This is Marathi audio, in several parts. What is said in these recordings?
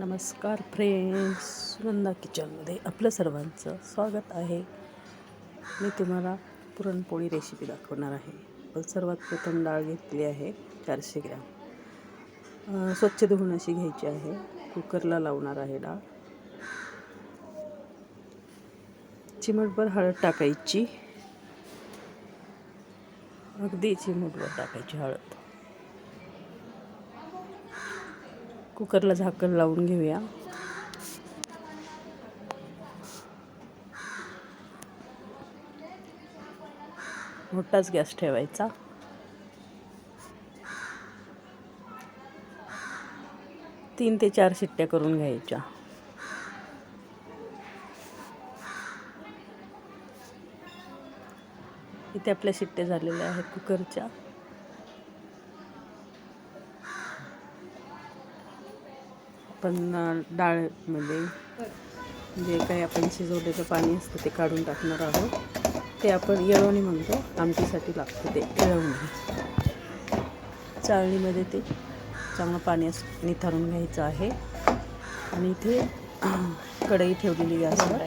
नमस्कार फ्रेंड्स सुनंदा किचनमध्ये आपलं सर्वांचं स्वागत आहे. मी तुम्हाला पुरणपोळी रेसिपी दाखवणार आहे. पण सर्वात प्रथम डाळ घेतली आहे चारशे ग्रॅम. स्वच्छ धुवून अशी घ्यायची आहे. कुकरला लावणार आहे डाळ. चिमटभर हळद टाकायची. अगदी चिमटभर टाकायची हळद. कुकरला झाकण लावून घेऊया. मोठाच गॅस ठेवायचा. तीन ते चार शिट्ट्या करून घ्यायच्या. इथे आपल्या शिट्ट्या झालेल्या आहेत कुकरच्या. आपण डाळमध्ये जे काही आपण शिजवलेलं पाणी असतं ते काढून टाकणार आहोत. ते आपण येळवणी म्हणतो. आमटीसाठी लागतं ते येळवणी. चाळणीमध्ये ते चांगलं पाणी अस निथारून घ्यायचं आहे. आणि इथे कढई ठेवलेली गॅसवर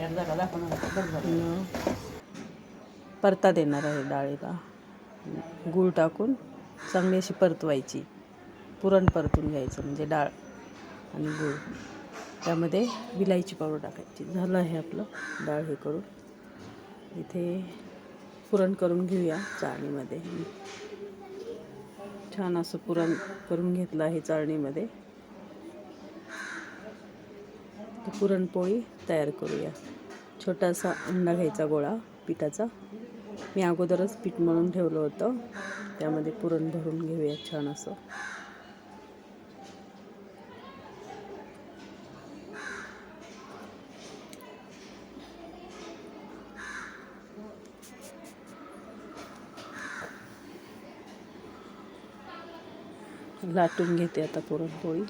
परता देणार आहे डाळीला. गूळ टाकून चांगली अशी परतवायची. पुरण परतून घ्यायचं म्हणजे डाळ. आणि गूळ. त्यामध्ये विलायची पावडर टाकायची. झालं आहे आपलं डाळ हे करून. इथे पुरण करून घेऊया चाळणीमध्ये. छान असं पुरण करून घेतलं आहे चाळणीमध्ये. पुरणपोळी तयार करूया. छोटासा अंडा घ्यायचा गोळा पिठाचा. मी अगोदरच पीठ मळून ठेवलं होतं. त्यामध्ये पुरण भरून घेऊया छान असं. लाटून घेते आता पुरणपोळी.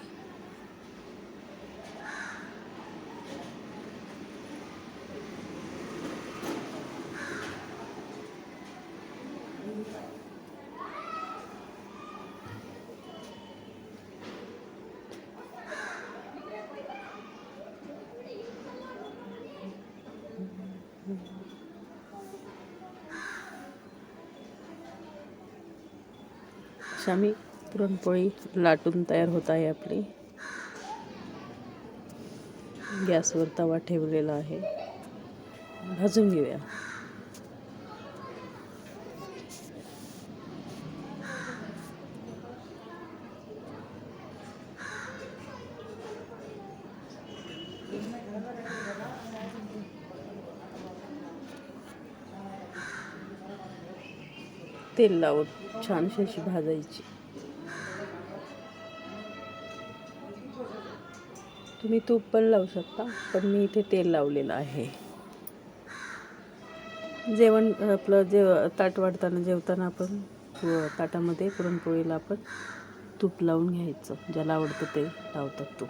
अशा मी पुरणपोळी लाटून तयार होत आहे आपली. गॅसवर तवा ठेवलेला आहे. भाजून घेऊया. तेल लावून छानशी अशी भाजायची. तुम्ही तूप पण लावू शकता पण मी इथे तेल लावलेलं आहे. जेवण आपलं जेव ताट वाढताना जेवताना आपण व ताटामध्ये पुरणपोळीला आपण तूप लावून घ्यायचं ज्याला आवडतं ते लावतात तूप.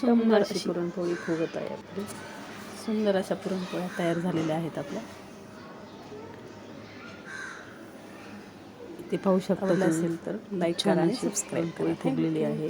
सुंदर अशी पुरणपोळी फुगत आहे आपली सुंदर अशा पुरणपोळ्या तयार झालेल्या आहेत आपल्या. ते पाहू शकता असेल तर लाईक करा आणि सबस्क्राईब करा. फुगलेली आहे.